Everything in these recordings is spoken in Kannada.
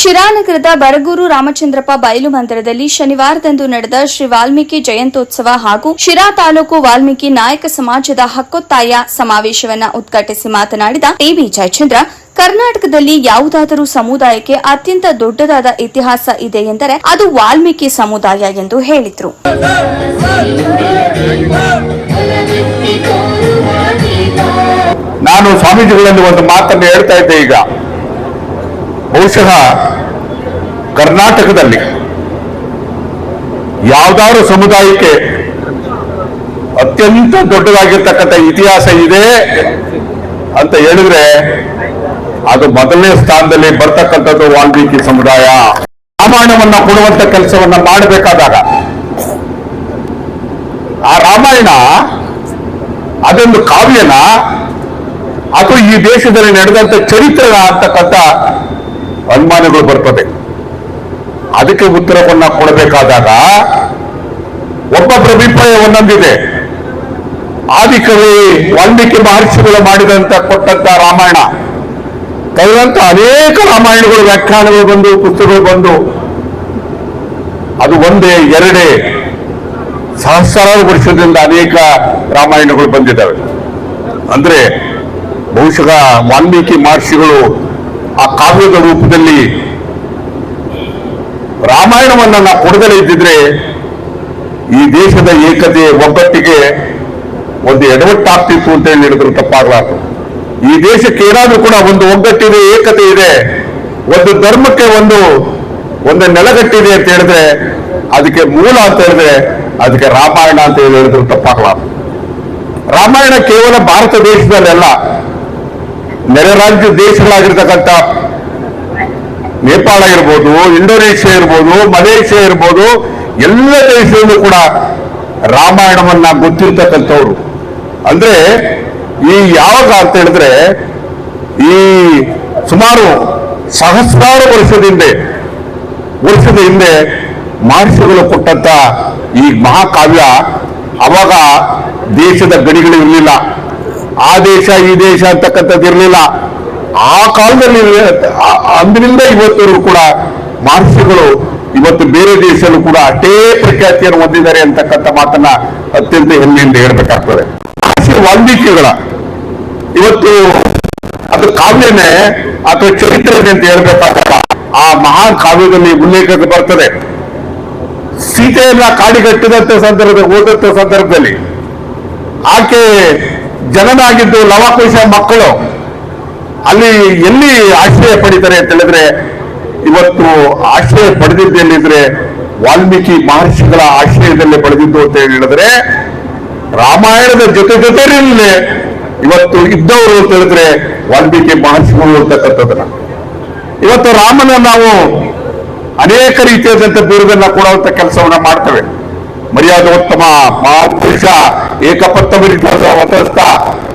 ಶಿರಾನಗರದ ಬರಗೂರು ರಾಮಚಂದ್ರಪ್ಪ ಬಯಲು ಮಂದಿರದಲ್ಲಿ ಶನಿವಾರದಂದು ನಡೆದ ಶ್ರೀ ವಾಲ್ಮೀಕಿ ಜಯಂತ್ಯೋತ್ಸವ ಹಾಗೂ ಶಿರಾ ತಾಲೂಕು ವಾಲ್ಮೀಕಿ ನಾಯಕ ಸಮಾಜದ ಹಕ್ಕೊತ್ತಾಯ ಸಮಾವೇಶವನ್ನ ಉದ್ಘಾಟಿಸಿ ಮಾತನಾಡಿದ ಟಿಬಿ ಜಯಚಂದ್ರ, ಕರ್ನಾಟಕದಲ್ಲಿ ಯಾವುದಾದರೂ ಸಮುದಾಯಕ್ಕೆ ಅತ್ಯಂತ ದೊಡ್ಡದಾದ ಇತಿಹಾಸ ಇದೆ ಎಂದರೆ ಅದು ವಾಲ್ಮೀಕಿ ಸಮುದಾಯ ಎಂದು ಹೇಳಿದರು. ನಾನು ಸ್ವಾಮೀಜಿಗಳಲ್ಲಿ ಒಂದು ಮಾತನ್ನು ಹೇಳ್ತಾ ಇದ್ದೆ ಈಗ. ಬಹುಶಃ ಕರ್ನಾಟಕದಲ್ಲಿ ಯಾವ್ದಾದ್ರು ಸಮುದಾಯಕ್ಕೆ ಅತ್ಯಂತ ದೊಡ್ಡದಾಗಿರ್ತಕ್ಕಂಥ ಇತಿಹಾಸ ಇದೆ ಅಂತ ಹೇಳಿದ್ರೆ ಅದು ಮೊದಲನೇ ಸ್ಥಾನದಲ್ಲಿ ಬರ್ತಕ್ಕಂಥದ್ದು ವಾಲ್ಮೀಕಿ ಸಮುದಾಯ. ರಾಮಾಯಣವನ್ನ ಕೊಡುವಂತ ಕೆಲಸವನ್ನ ಮಾಡಬೇಕಾದಾಗ ಆ ರಾಮಾಯಣ ಅದೊಂದು ಕಾವ್ಯನ ಅದು ಈ ದೇಶದಲ್ಲಿ ನಡೆದಂತ ಚರಿತ್ರೆನ ಅಂತಕ್ಕಂಥ ಅನುಮಾನಗಳು ಬರ್ತದೆ. ಅದಕ್ಕೆ ಉತ್ತರವನ್ನ ಕೊಡಬೇಕಾದಾಗ ಒಬ್ಬೊಬ್ಬರ ಅಭಿಪ್ರಾಯ ಒಂದೊಂದಿದೆ ಆದಿಕವಿ ವಾಲ್ಮೀಕಿ ಮಹರ್ಷಿಗಳು ಮಾಡಿದಂತ ಕೊಟ್ಟಂತ ರಾಮಾಯಣ ಕೈದಂತ ಅನೇಕ ರಾಮಾಯಣಗಳು, ವ್ಯಾಖ್ಯಾನಗಳು ಬಂದು, ಪುಸ್ತಕಗಳು ಬಂದು, ಅದು ಒಂದೇ, ಎರಡೇ ಸಹಸ್ರಾರು ವರ್ಷದಿಂದ ಅನೇಕ ರಾಮಾಯಣಗಳು ಬಂದಿದ್ದಾವೆ. ಅಂದ್ರೆ ಬಹುಶಃ ವಾಲ್ಮೀಕಿ ಮಹರ್ಷಿಗಳು ಆ ಕಾವ್ಯದ ರೂಪದಲ್ಲಿ ರಾಮಾಯಣವನ್ನ ನಾ ಕೊಡದಲೇ ಇದ್ದಿದ್ರೆ ಈ ದೇಶದ ಏಕತೆ, ಒಗ್ಗಟ್ಟಿಗೆ ಒಂದು ಎಡವಟ್ಟಾಗ್ತಿತ್ತು ಅಂತ ಹೇಳಿ ಹೇಳಿದ್ರು ತಪ್ಪಾಗಲಾರ್ದು. ಈ ದೇಶಕ್ಕೆ ಏನಾದ್ರೂ ಕೂಡ ಒಂದು ಒಗ್ಗಟ್ಟಿದೆ, ಏಕತೆ ಇದೆ, ಒಂದು ಧರ್ಮಕ್ಕೆ ಒಂದು ಒಂದು ನೆಲಗಟ್ಟಿದೆ ಅಂತ ಹೇಳಿದ್ರೆ ಅದಕ್ಕೆ ಮೂಲ ಅಂತ ಹೇಳಿದ್ರೆ ಅದಕ್ಕೆ ರಾಮಾಯಣ ಅಂತ ಹೇಳಿ ಹೇಳಿದ್ರು ತಪ್ಪಾಗಲಾರ್ದು. ರಾಮಾಯಣ ಕೇವಲ ಭಾರತ ದೇಶದಲ್ಲೆಲ್ಲ ನೆರೆ ರಾಜ್ಯ ದೇಶಗಳಾಗಿರ್ತಕ್ಕಂಥ ನೇಪಾಳ ಇರ್ಬೋದು, ಇಂಡೋನೇಷ್ಯಾ ಇರ್ಬೋದು, ಮಲೇಷ್ಯಾ ಇರ್ಬೋದು, ಎಲ್ಲ ದೇಶದಲ್ಲೂ ಕೂಡ ರಾಮಾಯಣವನ್ನ ಗೊತ್ತಿರ್ತಕ್ಕಂಥವ್ರು. ಅಂದ್ರೆ ಈ ಯಾವಾಗ ಅಂತ ಹೇಳಿದ್ರೆ ಈ ಸುಮಾರು ಸಹಸ್ರಾರು ವರ್ಷದ ಹಿಂದೆ ವರ್ಷದ ಹಿಂದೆ ಮಹರ್ಷಿಗಳು ಕೊಟ್ಟಂತ ಈ ಮಹಾಕಾವ್ಯ ಅವಾಗ ದೇಶದ ಗಡಿಗಳು ಇರಲಿಲ್ಲ. ಆ ದೇಶ, ಈ ದೇಶ ಅಂತಕ್ಕಂಥದ್ದು ಇರಲಿಲ್ಲ ಆ ಕಾಲದಲ್ಲಿ ಅಂದಿನಿಂದ ಇವತ್ತವರೆಗೂ ಕೂಡ ಮಹರ್ಷಿಗಳು ಇವತ್ತು ಬೇರೆ ದೇಶದಲ್ಲೂ ಕೂಡ ಅಷ್ಟೇ ಪ್ರಖ್ಯಾತಿಯನ್ನು ಹೊಂದಿದ್ದಾರೆ ಅಂತಕ್ಕಂಥ ಮಾತನ್ನ ಅತ್ಯಂತ ಹೆಮ್ಮೆಯಿಂದ ಹೇಳ್ಬೇಕಾಗ್ತದೆ. ವಾಲ್ಮೀಕಿಗಳ ಇವತ್ತು ಅದು ಕಾವ್ಯನೇ ಅಥವಾ ಚರಿತ್ರೆ ಅಂತ ಹೇಳ್ಬೇಕಾಗಲ್ಲ, ಆ ಮಹಾನ್ ಕಾವ್ಯದಲ್ಲಿ ಉಲ್ಲೇಖಕ್ಕೆ ಬರ್ತದೆ. ಸೀತೆಯನ್ನ ಕಾಡಿಗಟ್ಟಿದಂತ ಸಂದರ್ಭದಲ್ಲಿ ಓದಂತ ಸಂದರ್ಭದಲ್ಲಿ, ಆಕೆ ಜನನಾಗಿದ್ದು ಲವಕುಶ ಮಕ್ಕಳು. ಅಲ್ಲಿ ಎಲ್ಲಿ ಆಶ್ರಯ ಪಡಿತಾರೆ ಅಂತ ಹೇಳಿದ್ರೆ, ಇವತ್ತು ಆಶ್ರಯ ಪಡೆದಿದ್ದು ಎಲ್ಲಿದ್ರೆ ವಾಲ್ಮೀಕಿ ಮಹರ್ಷಿಗಳ ಆಶ್ರಯದಲ್ಲಿ ಪಡೆದಿದ್ದು ಅಂತ ಹೇಳಿದ್ರೆ, ರಾಮಾಯಣದ ಜೊತೆ ಜೊತೆಯಲ್ಲಿ ಇವತ್ತು ಇದ್ದವರು ಅಂತ ಹೇಳಿದ್ರೆ ವಾಲ್ಮೀಕಿ ಮಹರ್ಷಿಗಳು ಅಂತಕ್ಕಂಥದ್ದನ್ನ. ಇವತ್ತು ರಾಮನ ನಾವು ಅನೇಕ ರೀತಿಯಾದಂತ ಬಿರುದನ್ನ ಕೊಡುವಂತ ಕೆಲಸವನ್ನ ಮಾಡ್ತೇವೆ. ಮರ್ಯಾದೋತ್ತಮ ಮಹಾಪುರುಷ ಏಕಪತ್ತ ವತಸ್ಥ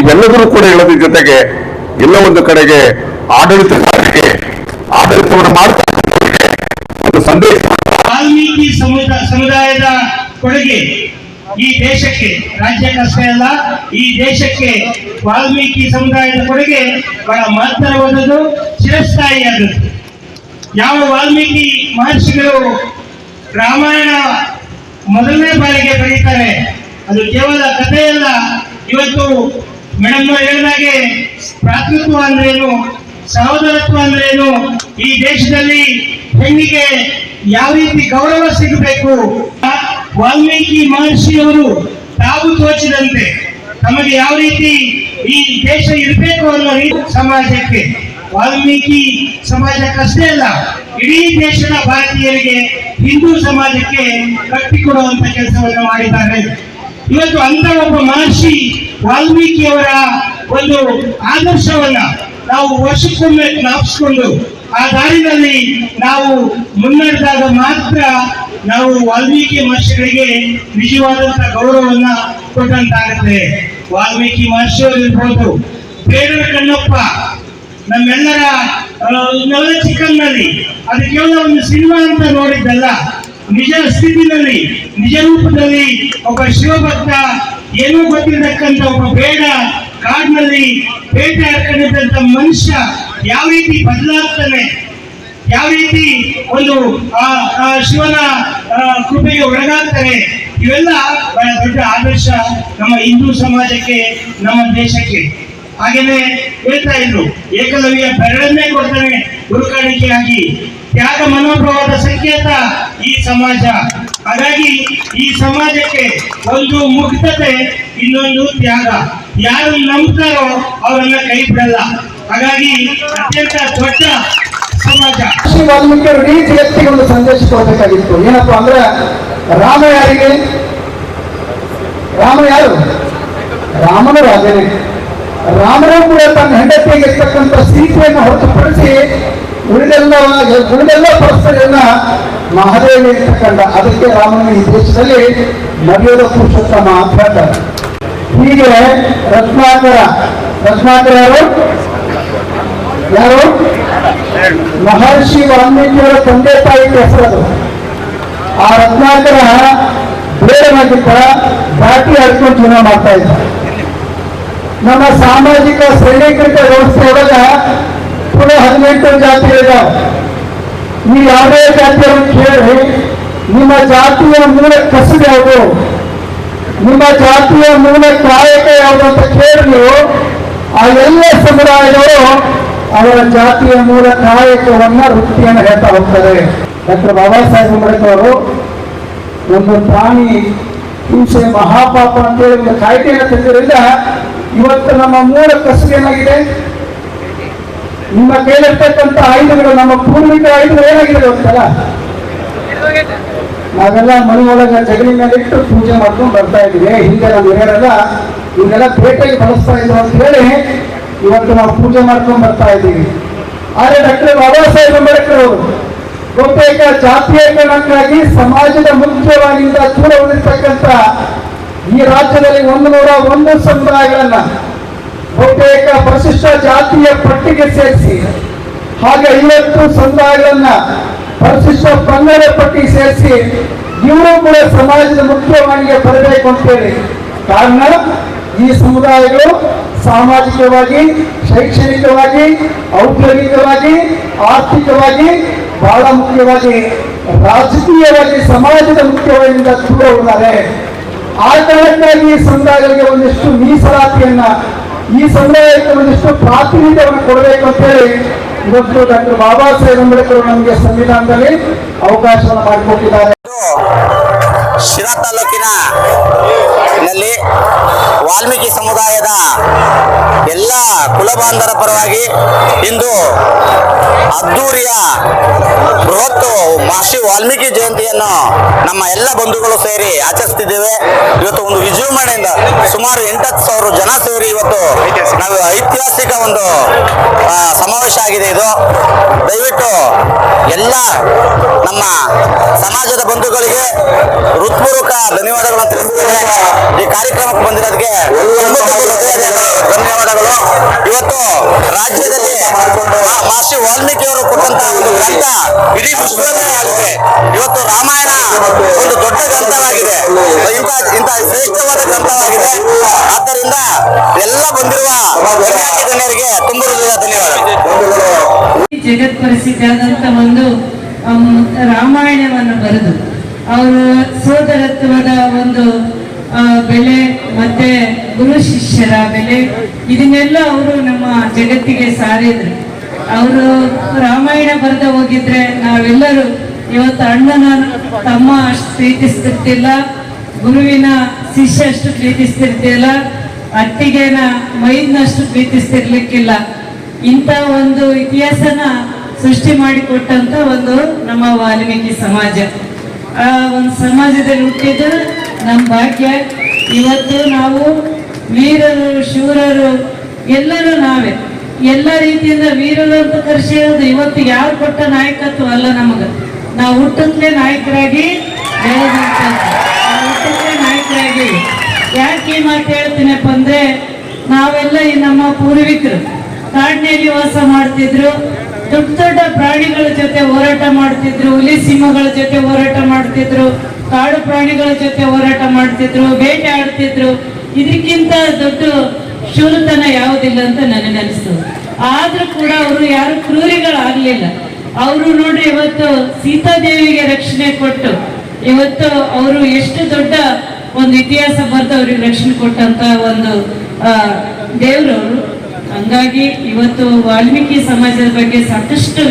ಇವೆಲ್ಲದರೂ ಕೂಡ ಹೇಳೋದ್ರ ಜೊತೆಗೆ ಎಲ್ಲ ಒಂದು ಕಡೆಗೆ ಆಡಳಿತ ಆಡಳಿತವನ್ನು ಮಾಡ್ತಾ ಒಂದು ಸಂದೇಶ ವಾಲ್ಮೀಕಿ ಸಮುದಾಯದ ಕೊಡುಗೆ ಈ ದೇಶಕ್ಕೆ ರಾಜ್ಯಕ್ಕಷ್ಟೇ ಅಲ್ಲ, ಈ ದೇಶಕ್ಕೆ ವಾಲ್ಮೀಕಿ ಸಮುದಾಯದ ಕೊಡುಗೆ ಬಹಳ ಮಹತ್ತರವಾದದ್ದು, ಚಿರಸ್ಥಾಯಿಯಾದದ್ದು. ಯಾವ ವಾಲ್ಮೀಕಿ ಮಹರ್ಷಿಗಳು ರಾಮಾಯಣ ಮೊದಲನೇ ಬಾರಿಗೆ ಬರೀತಾರೆ, ಅದು ಕೇವಲ ಕಥೆಯಲ್ಲ, ಇವತ್ತು ಮೇಡಮ್ ಹೇಳಿದಾಗೆ ಭ್ರಾತೃತ್ವ ಅಂದ್ರೇನು ಸಹೋದರತ್ವ ಅಂದ್ರೇನು, ಈ ದೇಶದಲ್ಲಿ ಹೆಣ್ಣಿಗೆ ಯಾವ ರೀತಿ ಗೌರವ ಸಿಗಬೇಕು? ವಾಲ್ಮೀಕಿ ಮಹರ್ಷಿಯವರು ತಾವು ತೋಚಿದಂತೆ ತಮಗೆ ಯಾವ ರೀತಿ ಈ ದೇಶ ಇರಬೇಕು ಅನ್ನೋ ರೀತಿ ಸಮಾಜಕ್ಕೆ, ವಾಲ್ಮೀಕಿ ಸಮಾಜಕ್ಕಷ್ಟೇ ಅಲ್ಲ, ಇಡೀ ದೇಶದ ಭಾರತೀಯರಿಗೆ ಹಿಂದೂ ಸಮಾಜಕ್ಕೆ ಕಟ್ಟಿಕೊಡುವಂತ ಕೆಲಸವನ್ನು ಮಾಡಿದ್ದಾರೆ. ಇವತ್ತು ಅಂತ ಒಬ್ಬ ಮಹರ್ಷಿ ವಾಲ್ಮೀಕಿಯವರ ಒಂದು ಆದರ್ಶವನ್ನ ನಾವು ವರ್ಷಕ್ಕೊಮ್ಮೆ ಜ್ಞಾಪಿಸಿಕೊಂಡು ಆ ದಾರಿನಲ್ಲಿ ನಾವು ಮುನ್ನಡೆದಾಗ ಮಾತ್ರ ನಾವು ವಾಲ್ಮೀಕಿ ಮಹರ್ಷಿಗಳಿಗೆ ನಿಜವಾದಂತಹ ಗೌರವವನ್ನ ಕೊಟ್ಟಂತಾಗುತ್ತೆ. ವಾಲ್ಮೀಕಿ ಮಹರ್ಷಿಯವರಿರ್ಬೋದು. ಬೇಡರ ಕಣ್ಣಪ್ಪ, ನಮ್ಮೆಲ್ಲರ ಚಿಕ್ಕನ್ನಲ್ಲಿ ಅದು ಕೇವಲ ಒಂದು ಸಿನಿಮಾ ಅಂತ ನೋಡಿದ್ದಲ್ಲ ನಿಜ ಸ್ಥಿತಿನಲ್ಲಿ, ನಿಜ ರೂಪದಲ್ಲಿ ಒಬ್ಬ ಶಿವಭಕ್ತ ಏನೂ ಗೊತ್ತಿರತಕ್ಕಂಥ ಒಬ್ಬ ಬೇಡ ಕಾಡಿನಲ್ಲಿ ಬೇಟೆ ಹಾಕೊಂಡಿದ್ದಂತ ಮನುಷ್ಯ ಯಾವ ರೀತಿ ಬದಲಾಗ್ತಾನೆ, ಯಾವ ರೀತಿ ಒಂದು ಆ ಶಿವನ ಕೃಪೆಗೆ ಒಳಗಾಗ್ತಾರೆ ಇವೆಲ್ಲ ಬಹಳ ದೊಡ್ಡ ಆದರ್ಶ ನಮ್ಮ ಹಿಂದೂ ಸಮಾಜಕ್ಕೆ, ನಮ್ಮ ದೇಶಕ್ಕೆ. ಹಾಗೇನೆ ಹೇಳ್ತಾ ಇದ್ರು. ಏಕಲವ್ಯ ಬೆರಳನ್ನೇ ಕೊಡ್ತಾನೆ ಗುರುಕಾಣಿಕೆಯಾಗಿ ತ್ಯಾಗ ಮನೋಭಾವದ ಸಂಕೇತ ಈ ಸಮಾಜ. ಹಾಗಾಗಿ ಈ ಸಮಾಜಕ್ಕೆ ಒಂದು ಮುಕ್ತತೆ, ಇನ್ನೊಂದು ತ್ಯಾಗ. ಯಾರು ನಂಬ್ತಾರೋ ಅವರನ್ನ ಕೈ ಬಿಡಲ್ಲ. ಹಾಗಾಗಿ ಅತ್ಯಂತ ದೊಡ್ಡ ಸಮಾಜ. ಶ್ರೀ ವಾಲ್ಮೀಕಿ ಅವರು ಇಡೀ ಜಗತ್ತಿಗೆ ಒಂದು ಸಂದೇಶ ಕೊಡಬೇಕಾಗಿತ್ತು. ಏನಪ್ಪಾ ಅಂದ್ರೆ, ರಾಮ ಯಾರಿಗೆ? ರಾಮ ಯಾರು? ರಾಮನ ರಾಜನೇ. ರಾಮನು ಕೂಡ ತನ್ನ ಹೆಂಡತಿಗೆ ಇರ್ತಕ್ಕಂಥ ಸೀತೆಯನ್ನು ಹೊರತುಪಡಿಸಿ ಉಳಿದೆಲ್ಲ ಉಳಿದೆಲ್ಲ ಪರಸ್ಪರನ್ನ ಮಹಾದೇವಿ ಇರ್ತಕ್ಕಂಥ ಅದಕ್ಕೆ ರಾಮನ ಈ ದೇಶದಲ್ಲಿ ಮರ್ಯಾದ ಪುರುಷೋತ್ತಮ ಅಂತ ಹೀಗೆ ರತ್ನಾಕರ ರತ್ನಾಕರ ಯಾರು? ಯಾರು? ಮಹರ್ಷಿ ವಾಲ್ಮೀಕಿಯವರ ತಂದೆ ತಾಯಿ ಹೆಸರದು. ಆ ರತ್ನಾಕರ ಬೇಡವಾಗಿದ್ದ ದಾಟಿ ಹಾಕೊಂಡು ಜೀವನ ಮಾಡ್ತಾ ಇದ್ದ. ನಮ್ಮ ಸಾಮಾಜಿಕ ಶ್ರೇಣೀಕೃತ ವ್ಯವಸ್ಥೆಯೊಳಗ ಪುನಃ ಹದಿನೆಂಟು ಇದಾವೆ ನೀವು ಯಾವುದೇ ಜಾತಿಯನ್ನು ಕೇಳಿ, ನಿಮ್ಮ ಜಾತಿಯ ಮೂಲ ಕಸಿದ ಯಾವುದು? ನಿಮ್ಮ ಜಾತಿಯ ಮೂಲ ಕಾಯಕ ಯಾವುದು ಅಂತ ಕೇಳಿ ಆ ಎಲ್ಲ ಸಮುದಾಯದವರು ಅವರ ಜಾತಿಯ ಮೂಲ ಕಾಯಕವನ್ನ ವೃತ್ತಿಯನ್ನು ಹೇಳ್ತಾ ಹೋಗ್ತಾರೆ. ಡಾಕ್ಟರ್ ಬಾಬಾ ಸಾಹೇಬ್ ಅಂಬೇಡ್ಕರ್ ಒಂದು ಪ್ರಾಣಿ ಹಿಂಸೆ ಮಹಾಪಾಪ ಅಂತೇಳಿ ಒಂದು ಕಾಯ್ದೆಯನ್ನು ತಂದಿರಲಿಲ್ಲ ಇವತ್ತು ನಮ್ಮ ಮೂಲ ಕಸು ಏನಾಗಿದೆ? ನಿಮ್ಮ ಕೇಳಿರ್ತಕ್ಕಂಥ ಆಯುಧಗಳು, ನಮ್ಮ ಪೂರ್ವಿಕ ಆಯುಧಗಳು ಏನಾಗಿದೆ ಗೊತ್ತಲ್ಲ ನಾವೆಲ್ಲ ಮನೆ ಒಳಗ ಜಗಲಿ ಪೂಜೆ ಮಾಡ್ಕೊಂಡು ಬರ್ತಾ ಇದ್ದೀವಿ. ಹಿಂದೆ ನಮ್ಮ ಹಿರಿಯರೆಲ್ಲ ಇವನ್ನೆಲ್ಲ ಪೇಟೆಗೆ ಬಳಸ್ತಾ ಇದ್ರು ಅಂತ ಹೇಳಿ ಇವತ್ತು ನಾವು ಪೂಜೆ ಮಾಡ್ಕೊಂಡು ಬರ್ತಾ ಇದ್ದೀವಿ. ಆದರೆ ಡಾಕ್ಟರ್ ಬಾಬಾ ಸಾಹೇಬ್ ಅಂಬೇಡ್ಕರ್ ಅವರು ಬಹುತೇಕ ಜಾತೀಯಕರಣಕ್ಕಾಗಿ ಸಮಾಜದ ಮುಖ್ಯವಾಗಿಂದ ದೂರ ಉಳಿರ್ತಕ್ಕಂಥ ಈ ರಾಜ್ಯದಲ್ಲಿ ಒಂದು ನೂರ ಒಂದು ಸಮುದಾಯಗಳನ್ನ ಬಹುತೇಕ ಪರಿಶಿಷ್ಟ ಜಾತಿಯ ಪಟ್ಟಿಗೆ ಸೇರಿಸಿ, ಹಾಗೆ ಐವತ್ತು ಸಮುದಾಯಗಳನ್ನ ಪರಿಶಿಷ್ಟ ಪಂಗಡ ಪಟ್ಟಿಗೆ ಸೇರಿಸಿ, ಇವರು ಕೂಡ ಸಮಾಜದ ಮುಖ್ಯವಾಣಿಗೆ ಬರಬೇಕು ಅಂತೇಳಿ. ಕಾರಣ, ಈ ಸಮುದಾಯಗಳು ಸಾಮಾಜಿಕವಾಗಿ, ಶೈಕ್ಷಣಿಕವಾಗಿ, ಔದ್ಯೋಗಿಕವಾಗಿ, ಆರ್ಥಿಕವಾಗಿ ಬಹಳ ಮುಖ್ಯವಾಗಿ, ರಾಜಕೀಯವಾಗಿ, ಸಮಾಜದ ಮುಖ್ಯವಾಗಿಂದ ದೂರ ಉಳಿದಾರೆ ಆ ಕಾರಣಕ್ಕಾಗಿ ಈ ಸಮುದಾಯಗಳಿಗೆ ಒಂದಿಷ್ಟು ಮೀಸಲಾತಿಯನ್ನ, ಈ ಸಮುದಾಯಕ್ಕೆ ಒಂದಿಷ್ಟು ಪ್ರಾತಿನಿಧ್ಯವನ್ನು ಕೊಡಬೇಕು ಅಂತೇಳಿ ಇವತ್ತು ಡಾಕ್ಟರ್ ಬಾಬಾ ಸಾಹೇಬ್ ಅಂಬೇಡ್ಕರ್ ನಮಗೆ ಸಂವಿಧಾನದಲ್ಲಿ ಅವಕಾಶವನ್ನು ಮಾಡಿಕೊಟ್ಟಿದ್ದಾರೆ. ಶಿರಾ ತಾಲೂಕಿನ ನಲ್ಲಿ ವಾಲ್ಮೀಕಿ ಸಮುದಾಯದ ಎಲ್ಲ ಕುಲಬಾಂಧವರ ಪರವಾಗಿ ಇಂದು ಅದ್ದೂರಿಯ ಬೃಹತ್ ಮಹರ್ಷಿ ವಾಲ್ಮೀಕಿ ಜಯಂತಿಯನ್ನು ನಮ್ಮ ಎಲ್ಲ ಬಂಧುಗಳು ಸೇರಿ ಆಚರಿಸ್ತಿದ್ದೇವೆ. ಇವತ್ತು ಒಂದು ವಿಜೃಂಭಣೆಯಿಂದ ಸುಮಾರು ಎಂಟತ್ತು ಸಾವಿರ ಜನ ಸೇರಿ ಇವತ್ತು ನಾವು ಐತಿಹಾಸಿಕ ಒಂದು ಸಮಾವೇಶ ಆಗಿದೆ ಇದು. ದಯವಿಟ್ಟು ಎಲ್ಲ ನಮ್ಮ ಸಮಾಜದ ಬಂಧುಗಳಿಗೆ ಹೃತ್ಪೂರ್ವಕ ಧನ್ಯವಾದಗಳನ್ನು ತಿಳಿಸ್ತೇನೆ ಈ ಕಾರ್ಯಕ್ರಮಕ್ಕೆ ಬಂದಿರೋದಕ್ಕೆ ಧನ್ಯವಾದಗಳು. ಇವತ್ತು ರಾಜ್ಯದಲ್ಲಿ ಮಹರ್ಷಿ ವಾಲ್ಮೀಕಿ ಅವರು ಕೊಟ್ಟಂತಹ ಒಂದು ಗ್ರಂಥ ಇಡೀ ಆಗಿದೆ. ಇವತ್ತು ರಾಮಾಯಣ ಒಂದು ದೊಡ್ಡ ಗ್ರಂಥವಾಗಿದೆ. ಇಂತಹ ಇಂಥ ಶ್ರೇಷ್ಠವಾದ ಗ್ರಂಥವಾಗಿದೆ. ಆದ್ದರಿಂದ ಎಲ್ಲ ಬಂದಿರುವ ಜನರಿಗೆ ತುಂಬ ಧನ್ಯವಾದಗಳು. ಜಗತ್ ಪ್ರಸಿದ್ಧಾದಂತ ಒಂದು ರಾಮಾಯಣವನ್ನು ಬರೆದು ಅವರು ಸೋದರತ್ವದ ಒಂದು ಬೆಲೆ, ಮತ್ತೆ ಗುರು ಶಿಷ್ಯರ ಬೆಲೆ, ಇದನ್ನೆಲ್ಲ ಅವರು ನಮ್ಮ ಜಗತ್ತಿಗೆ ಸಾರಿದ್ರು. ಅವರು ರಾಮಾಯಣ ಬರೆದ ಹೋಗಿದ್ರೆ ನಾವೆಲ್ಲರೂ ಇವತ್ತು ಅಣ್ಣನ ತಮ್ಮ ಅಷ್ಟು ಪ್ರೀತಿಸ್ತಿರ್ತಿಲ್ಲ, ಗುರುವಿನ ಶಿಷ್ಯ ಅಷ್ಟು ಪ್ರೀತಿಸ್ತಿರ್ತಿಲ್ಲ, ಅತ್ತಿಗೆನ ಮೈದ್ನಷ್ಟು ಪ್ರೀತಿಸ್ತಿರ್ಲಿಕ್ಕಿಲ್ಲ. ಇಂಥ ಒಂದು ಇತಿಹಾಸನ ಸೃಷ್ಟಿ ಮಾಡಿಕೊಟ್ಟಂತ ಒಂದು ನಮ್ಮ ವಾಲ್ಮೀಕಿ ಸಮಾಜ. ಆ ಒಂದು ಸಮಾಜದಲ್ಲಿ ಹುಟ್ಟಿದ ನಮ್ಮ ಭಾಗ್ಯ. ಇವತ್ತು ನಾವು ವೀರರು, ಶೂರರು, ಎಲ್ಲರೂ ನಾವೇ. ಎಲ್ಲ ರೀತಿಯಿಂದ ವೀರರು ಅಂತ ಇವತ್ತು ಯಾರು ಕೊಟ್ಟ ನಾಯಕತ್ವ ಅಲ್ಲ ನಮಗ. ನಾವು ಹುಟ್ಟತ್ಲೇ ನಾಯಕರಾಗಿ ಹುಟ್ಟತ್ಲೇ ನಾಯಕರಾಗಿ. ಯಾಕೆ ಈ ಮಾತು ಹೇಳ್ತೀನಪ್ಪ ಅಂದ್ರೆ ನಾವೆಲ್ಲ ಈ ನಮ್ಮ ಪೂರ್ವಿಕರು. ಕಾಡಿನಲ್ಲಿ ವಾಸ ಮಾಡ್ತಿದ್ರು. ದೊಡ್ಡ ದೊಡ್ಡ ಪ್ರಾಣಿಗಳ ಜೊತೆ ಹೋರಾಟ ಮಾಡ್ತಿದ್ರು, ಹುಲಿ ಸಿಂಹಗಳ ಜೊತೆ ಹೋರಾಟ ಮಾಡ್ತಿದ್ರು, ಕಾಡು ಪ್ರಾಣಿಗಳ ಜೊತೆ ಹೋರಾಟ ಮಾಡ್ತಿದ್ರು, ಬೇಟೆ ಆಡ್ತಿದ್ರು. ಇದಕ್ಕಿಂತ ದೊಡ್ಡ ಶೂರತನ ಯಾವುದಿಲ್ಲ ಅಂತ ನನಗೆ ಅನಿಸ್ತದೆ ಆದ್ರೂ ಕೂಡ ಅವರು ಯಾರು ಕ್ರೂರಿಗಳಾಗ್ಲಿಲ್ಲ. ಅವರು ನೋಡ್ರಿ, ಇವತ್ತು ಸೀತಾದೇವಿಗೆ ರಕ್ಷಣೆ ಕೊಟ್ಟು, ಇವತ್ತು ಅವರು ಎಷ್ಟು ದೊಡ್ಡ ಒಂದು ಇತಿಹಾಸ ಬರೆದು ಅವ್ರಿಗೆ ರಕ್ಷಣೆ ಕೊಟ್ಟಂತ ಒಂದು, ಆ, ದೇವ್ರವರು. ಹಂಗಾಗಿ ಇವತ್ತು ವಾಲ್ಮೀಕಿ ಸಮಾಜದ ಬಗ್ಗೆ ಸಾಕಷ್ಟು